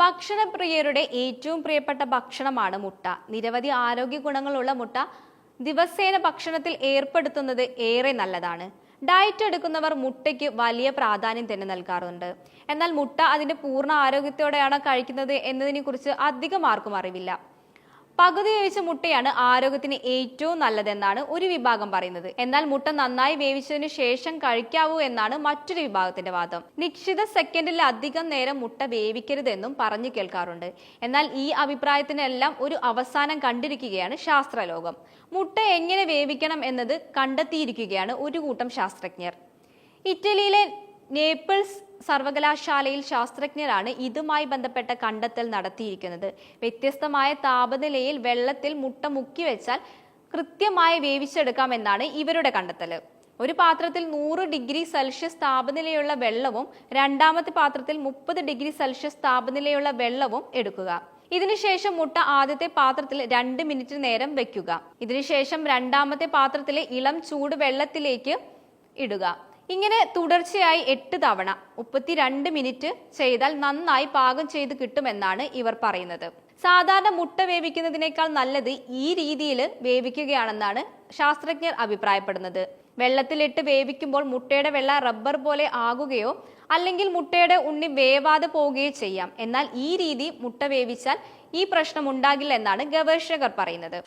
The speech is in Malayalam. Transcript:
ഭക്ഷണപ്രിയരുടെ ഏറ്റവും പ്രിയപ്പെട്ട ഭക്ഷണമാണ് മുട്ട. നിരവധി ആരോഗ്യ ഗുണങ്ങളുള്ള മുട്ട ദിവസേന ഭക്ഷണത്തിൽ ഏർപ്പെടുത്തുന്നത് ഏറെ നല്ലതാണ്. ഡയറ്റ് എടുക്കുന്നവർ മുട്ടയ്ക്ക് വലിയ പ്രാധാന്യം തന്നെ നൽകാറുണ്ട്. എന്നാൽ മുട്ട അതിന്റെ പൂർണ ആരോഗ്യത്തോടെയാണ് കഴിക്കുന്നത് എന്നതിനെക്കുറിച്ച് അധികം ആർക്കും അറിവില്ല. പകുതി വേവിച്ച മുട്ടയാണ് ആരോഗ്യത്തിന് ഏറ്റവും നല്ലതെന്നാണ് ഒരു വിഭാഗം പറയുന്നത്. എന്നാൽ മുട്ട നന്നായി വേവിച്ചതിന് ശേഷം കഴിക്കാവൂ എന്നാണ് മറ്റൊരു വിഭാഗത്തിന്റെ വാദം. നിശ്ചിത സെക്കൻഡിലധികം നേരം മുട്ട വേവിക്കരുതെന്നും പറഞ്ഞു കേൾക്കാറുണ്ട്. എന്നാൽ ഈ അഭിപ്രായത്തിനെല്ലാം ഒരു അവസാനം കണ്ടിരിക്കുകയാണ് ശാസ്ത്രലോകം. മുട്ട എങ്ങനെ വേവിക്കണം എന്നത് കണ്ടെത്തിയിരിക്കുകയാണ് ഒരു കൂട്ടം ശാസ്ത്രജ്ഞർ. ഇറ്റലിയിലെ നേപ്പിൾസ് സർവകലാശാലയിൽ ശാസ്ത്രജ്ഞരാണ് ഇതുമായി ബന്ധപ്പെട്ട കണ്ടെത്തൽ നടത്തിയിരിക്കുന്നത്. വ്യത്യസ്തമായ താപനിലയിൽ വെള്ളത്തിൽ മുട്ട മുക്കി വെച്ചാൽ കൃത്യമായി വേവിച്ചെടുക്കാം എന്നാണ് ഇവരുടെ കണ്ടെത്തൽ ഒരു പാത്രത്തിൽ നൂറ് ഡിഗ്രി സെൽഷ്യസ് താപനിലയുള്ള വെള്ളവും രണ്ടാമത്തെ പാത്രത്തിൽ മുപ്പത് ഡിഗ്രി സെൽഷ്യസ് താപനിലയുള്ള വെള്ളവും എടുക്കുക. ഇതിനുശേഷം മുട്ട ആദ്യത്തെ പാത്രത്തിൽ രണ്ട് മിനിറ്റ് നേരം വെക്കുക. ഇതിനുശേഷം രണ്ടാമത്തെ പാത്രത്തിലെ ഇളം ചൂട് വെള്ളത്തിലേക്ക് ഇടുക. ഇങ്ങനെ തുടർച്ചയായി എട്ട് തവണ മുപ്പത്തിരണ്ട് മിനിറ്റ് ചെയ്താൽ നന്നായി പാകം ചെയ്ത് കിട്ടുമെന്നാണ് ഇവർ പറയുന്നത്. സാധാരണ മുട്ട വേവിക്കുന്നതിനേക്കാൾ നല്ലത് ഈ രീതിയിൽ വേവിക്കുകയാണെന്നാണ് ശാസ്ത്രജ്ഞർ അഭിപ്രായപ്പെടുന്നത്. വെള്ളത്തിലിട്ട് വേവിക്കുമ്പോൾ മുട്ടയുടെ വെള്ള റബ്ബർ പോലെ ആകുകയോ അല്ലെങ്കിൽ മുട്ടയുടെ ഉണ്ണി വേവാതെ പോവുകയോ ചെയ്യാം. എന്നാൽ ഈ രീതി മുട്ട വേവിച്ചാൽ ഈ പ്രശ്നം ഉണ്ടാകില്ല എന്നാണ് ഗവേഷകർ പറയുന്നത്.